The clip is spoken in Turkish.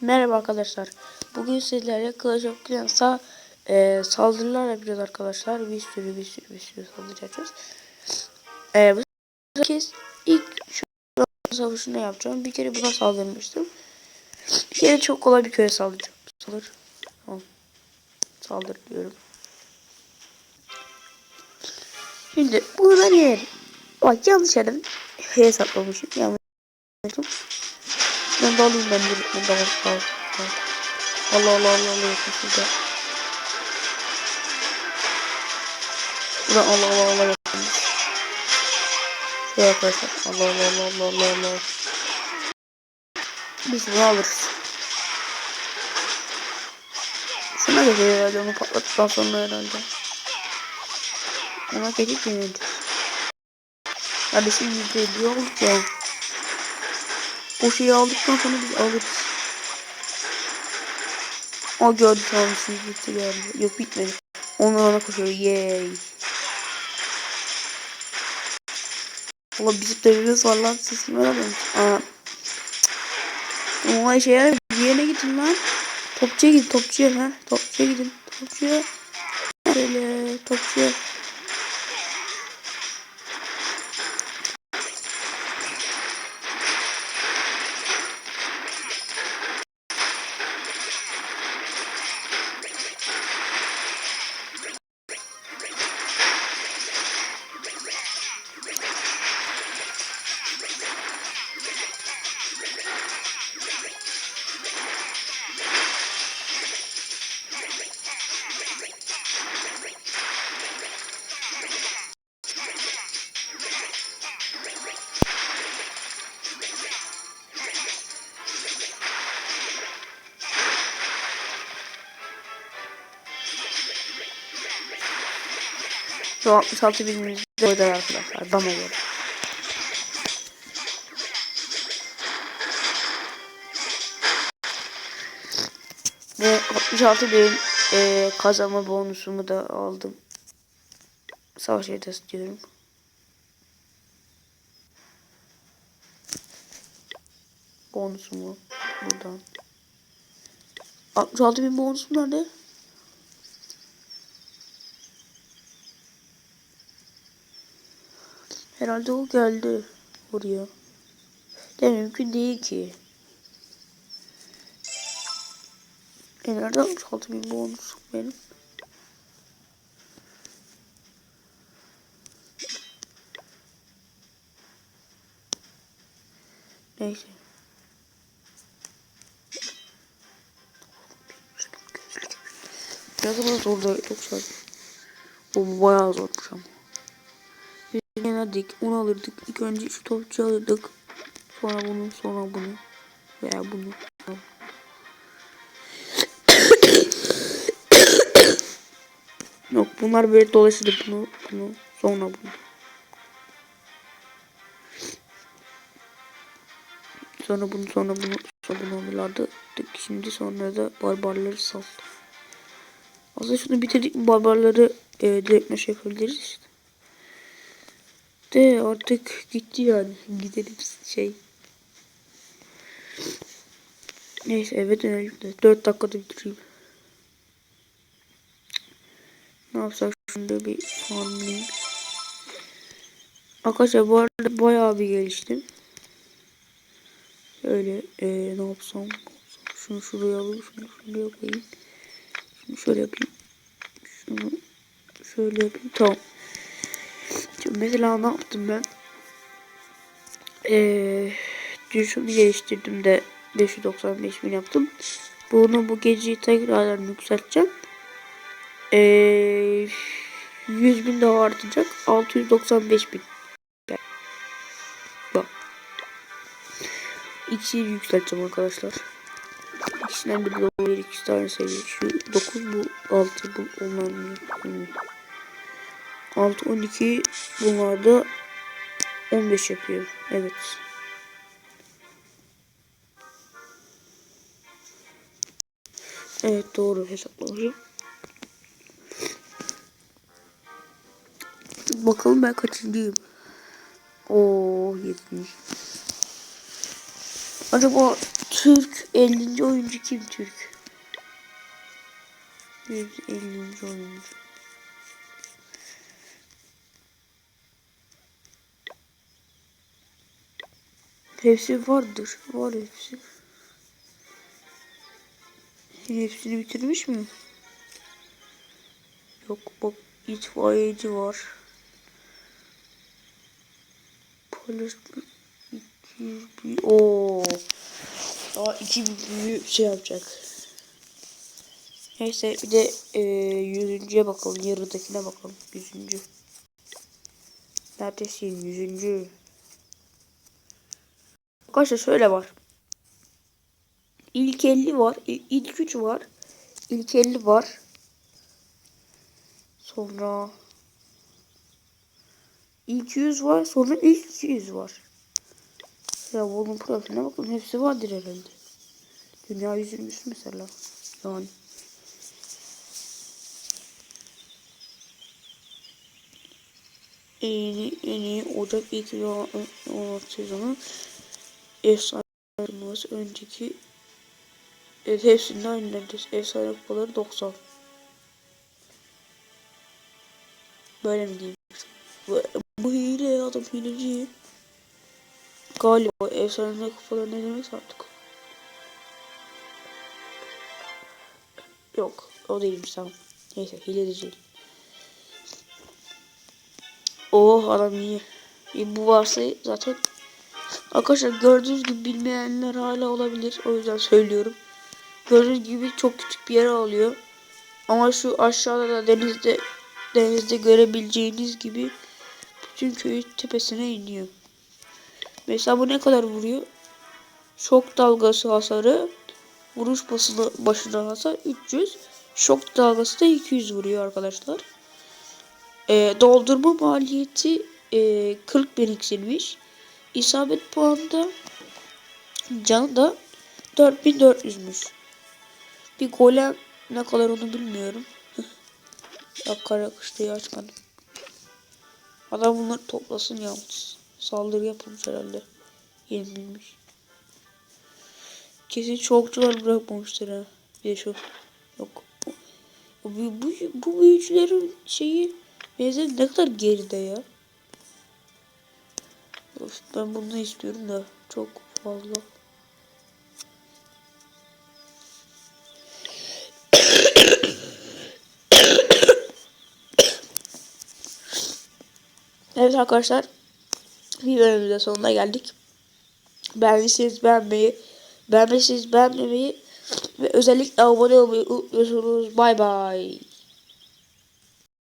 Merhaba arkadaşlar. Bugün sizlerle Clash of Clans'a e, saldırılar yapacağız arkadaşlar. Bir sürü bir sürü bir sürü saldırı yapacağız. E, bu kez ilk şu savaşını yapacağım. Bir kere buna saldırmıştım. Bir kere çok kolay bir köye saldıracağım. Saldır. Tamam. Saldır diyorum. Şimdi bunu ben yerim. Bak yanlış yerim. Hesaplamışım. Yanlış yerim. Ben de alayım ben bir de alayım. Al, al. Allah Allah Allah Allah yapın şurada. Burada Allah Allah Allah yapın. Şuraya arkadaşlar. Allah Allah Allah Allah Allah Allah. Biz bunu alırız. Şuna geliyor herhalde onu patlattıktan sonra herhalde. Ona gelip yenildi. Kardeşim %50 oldu ya. O şeyi aldıktan sonra biz alırız. O gördü tamam bitti geldi. Yok bitmedi. Onu ona koşuyor. Yay. Valla bizim devimiz var lan. Sesimi alamıyorum. Aa. Ama şey ya. Diğerine gidin lan. Topçuya gidin. Topçuya. Ha. Topçuya gidin. Topçuya. Böyle topçuya. Şu 66 binimizde oynar arkadaşlar. Bana göre. Ve 66 bin e, kazanma bonusumu da aldım. Savaş haritası diyorum. Bonusumu buradan. 66 bin bonusum nerede? Herhalde o geldi oraya. De mümkün değil ki. E nerede 66 bin bonus benim? Neyse. Ne kadar zor da 90. Bu bayağı zormuş ama. Biz yenerdik, onu alırdık. İlk önce şu topçu alırdık. Sonra bunu, sonra bunu. Veya bunu. Yok bunlar böyle dolaşırdı bunu, bunu, sonra bunu. Sonra bunu, sonra bunu, sonra bunu alırlardı. Şimdi sonra da barbarları saldı. Aslında şunu bitirdik barbarları e, direkt meşe yapabiliriz. De artık gitti yani. Gidelim şey. Neyse eve dönelim de. 4 dakikada bitireyim. Ne yapsak şimdi bir farmlayayım. Arkadaşlar bu arada bayağı bir geliştim. Öyle ee, ne yapsam, Şunu şuraya alayım. Şunu şuraya koyayım. Şunu şöyle yapayım. Şunu şöyle yapayım. Tamam. Mesela ne yaptım ben? Ee, şunu geliştirdim de 595 bin yaptım. Bunu bu geceyi tekrardan yükselteceğim. Ee, 100 bin daha artacak. 695 bin. Bak. İkisini yükselteceğim arkadaşlar. İkisinden biri de oluyor. İkisi tane seviye. Şu 9 bu 6 bu onların. 6 12 bunlarda 15 yapıyor. Evet. Evet doğru hesaplamışım. Bakalım ben kaçıncıyım. Oo 70. Acaba Türk 50. oyuncu kim Türk? 150. oyuncu. Hepsi vardır. Var hepsi. Hepsini bitirmiş mi? Yok bak itfaiyeci var. Polis 200 bir ooo. Daha 2000 büyü şey yapacak. Neyse bir de e, yüzüncüye bakalım. Yarıdakine bakalım. Yüzüncü. Neredesin yüzüncü? Arkadaşlar şöyle var. İlk 50 var. İl- İlk 3 var. İlk 50 var. Sonra ilk 100 var. Sonra ilk 200 var. Ya bunun profiline bakın. Hepsi vardır herhalde. Dünya yüzülmüş mesela. Yani. En iyi, en iyi Ocak 2016 sezonu efsane turnuvası önceki evet, hepsinin aynı neredeyse efsane kupaları 90 böyle mi diyeyim? Bu, bu hile adam hileci. Galiba efsane kupaları ne demek artık? Yok o değilmiş tamam. Neyse hileci. Değil Oh adam iyi. E, bu varsa zaten arkadaşlar gördüğünüz gibi bilmeyenler hala olabilir. O yüzden söylüyorum. Gördüğünüz gibi çok küçük bir yer alıyor. Ama şu aşağıda da denizde denizde görebileceğiniz gibi bütün köyün tepesine iniyor. Mesela bu ne kadar vuruyor? Şok dalgası hasarı vuruş basını başına hasar 300. Şok dalgası da 200 vuruyor arkadaşlar. E, doldurma maliyeti e, 40 bin eksilmiş. İsabet puanı da canı da 4400'müş. Bir golem ne kadar onu bilmiyorum. ya kara açmadım. Adam bunları toplasın yalnız. Saldırı yapılmış herhalde. Yenilmiş. Kesin çokçular bırakmamıştır ha. Bir de şu. Yok. Bu, bu, bu büyücülerin şeyi Benzin ne kadar geride ya. Ben bunu istiyorum da çok fazla. evet arkadaşlar. Bir bölümde sonuna geldik. Beğendiyseniz beğenmeyi, beğenmediyseniz beğenmemeyi ve özellikle abone olmayı unutmuyorsunuz. Bay bay.